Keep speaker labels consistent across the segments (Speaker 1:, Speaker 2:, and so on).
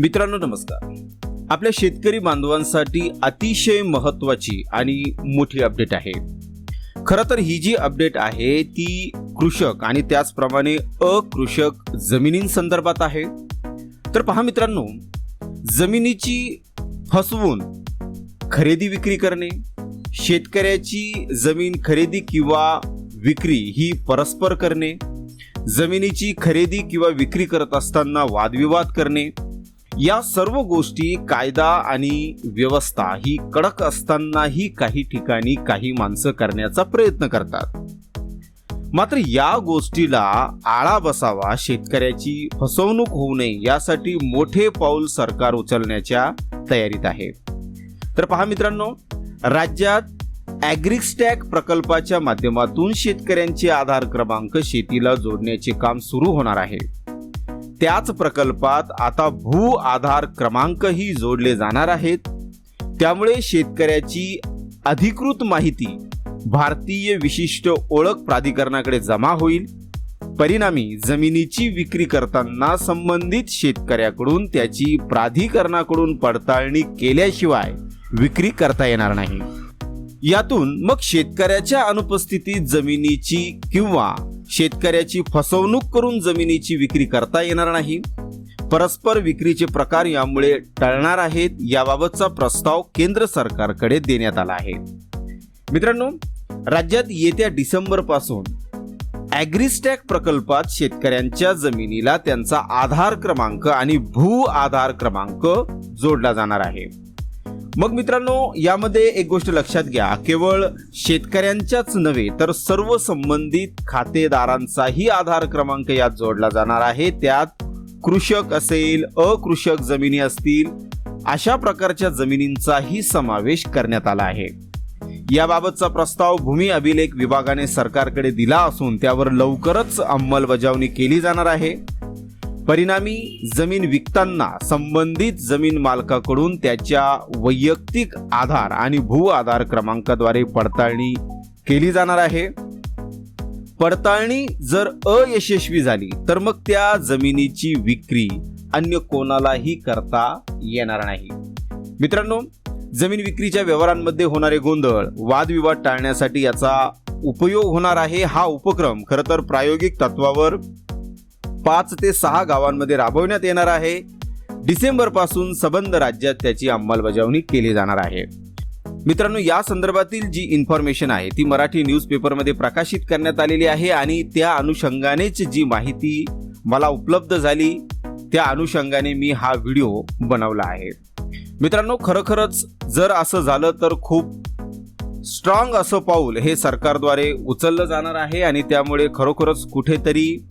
Speaker 1: मित्रांनो नमस्कार. आपल्या शेतकरी बांधवांसाठी अतिशय महत्वाची आणि मोठी अपडेट आहे. खरं तर ही जी अपडेट आहे ती कृषक आणि त्याचप्रमाणे अकृषक जमिनींसंदर्भात आहे. तर पहा मित्रांनो जमिनीची फसवून खरेदी विक्री करणे शेतकऱ्याची जमीन खरेदी किंवा विक्री ही परस्पर करणे जमिनीची खरेदी किंवा विक्री करत असताना वादविवाद करणे या सर्व गोष्टी कायदा आणि व्यवस्था ही कडक असतानाही काही ठिकाणी काही माणसं करण्याचा प्रयत्न करतात. मात्र या गोष्टीला आळा बसावा शेतकऱ्याची फसवणूक होऊ नये यासाठी मोठे पाऊल सरकार उचलण्याच्या तयारीत आहे. तर पहा मित्रांनो राज्यात ॲग्रिक्स्टॅक प्रकल्पाच्या माध्यमातून शेतकऱ्यांचे आधार क्रमांक शेतीला जोडण्याचे काम सुरू होणार आहे. त्याच प्रकल्पात आता भू आधार क्रमांकही जोडले जाणार आहेत. त्यामुळे शेतकऱ्याची अधिकृत माहिती भारतीय विशिष्ट ओळख प्राधिकरणाकडे जमा होईल. परिणामी जमिनीची विक्री करताना संबंधित शेतकऱ्याकडून त्याची प्राधिकरणाकडून पडताळणी केल्याशिवाय विक्री करता येणार नाही. यातून मग शेतकऱ्याच्या अनुपस्थितीत जमिनीची किंवा शेतकऱ्याची फसवणूक करून जमिनीची विक्री करता येणार नाही. परस्पर विक्रीचे प्रकार यामुळे टळणार आहेत याबाबतचा प्रस्ताव केंद्र सरकारकडे देण्यात आला आहे. मित्रांनो राज्यात येत्या डिसेंबरपासून ॲग्रिस्टॅक प्रकल्पात शेतकऱ्यांच्या जमिनीला त्यांचा आधार क्रमांक आणि भू आधार क्रमांक जोडला जाणार आहे. मग मित्रांनो यामध्ये एक गोष्ट लक्षात घ्या. केवळ शेतकऱ्यांच्याच नव्हे तर सर्व संबंधित खातेदारांचाही आधार क्रमांक यात जोडला जाणार आहे. त्यात कृषक असेल अकृषक जमिनी असतील अशा प्रकारच्या जमिनींचाही समावेश करण्यात आला आहे. याबाबतचा प्रस्ताव भूमी अभिलेख विभागाने सरकारकडे दिला असून त्यावर लवकरच अंमलबजावणी केली जाणार आहे. परिणामी जमीन विकताना संबंधित जमीन मालकाकडून त्याच्या वैयक्तिक आधार आणि भू आधार क्रमांकाद्वारे पडताळणी केली जाणार आहे. पडताळणी जर अयशस्वी झाली तर मग त्या जमिनीची विक्री अन्य कोणालाही करता येणार नाही. मित्रांनो जमीन विक्रीच्या व्यवहारांमध्ये होणारे गोंधळ वादविवाद टाळण्यासाठी याचा उपयोग होणार आहे हा उपक्रम खरं तर प्रायोगिक तत्वावर पाच ते सहा गावांमध्ये राबवण्यात येणार आहे. डिसेंबरपासून सबंध राज्यात त्याची अंमलबजावणी केली जाणार आहे. मित्रांनो या संदर्भातील जी इन्फॉर्मेशन आहे ती मराठी न्यूजपेपरमध्ये प्रकाशित करण्यात आलेली आहे आणि त्या अनुषंगानेच जी माहिती मला उपलब्ध झाली त्या अनुषंगाने मी हा व्हिडिओ बनवला आहे. मित्रांनो खरोखरच जर असं झालं तर खूप स्ट्रॉंग असं पाऊल हे सरकारद्वारे उचललं जाणार आहे आणि त्यामुळे खरोखरच कुठेतरी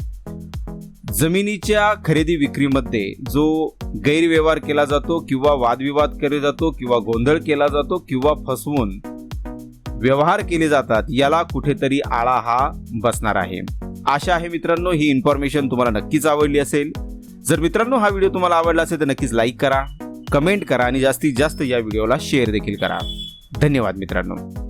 Speaker 1: जमिनीच्या खरेदी विक्रीमध्ये जो गैरव्यवहार केला जातो किंवा वादविवाद केला जातो किंवा गोंधळ केला जातो किंवा फसवून व्यवहार केले जातात याला कुठेतरी आळा हा बसणार आहे. आशा आहे मित्रांनो ही इन्फॉर्मेशन तुम्हाला नक्कीच आवडली असेल. जर मित्रांनो हा व्हिडिओ तुम्हाला आवडला असेल तर नक्कीच लाईक करा कमेंट करा आणि जास्तीत जास्त या व्हिडिओला शेअर देखील करा. धन्यवाद मित्रांनो.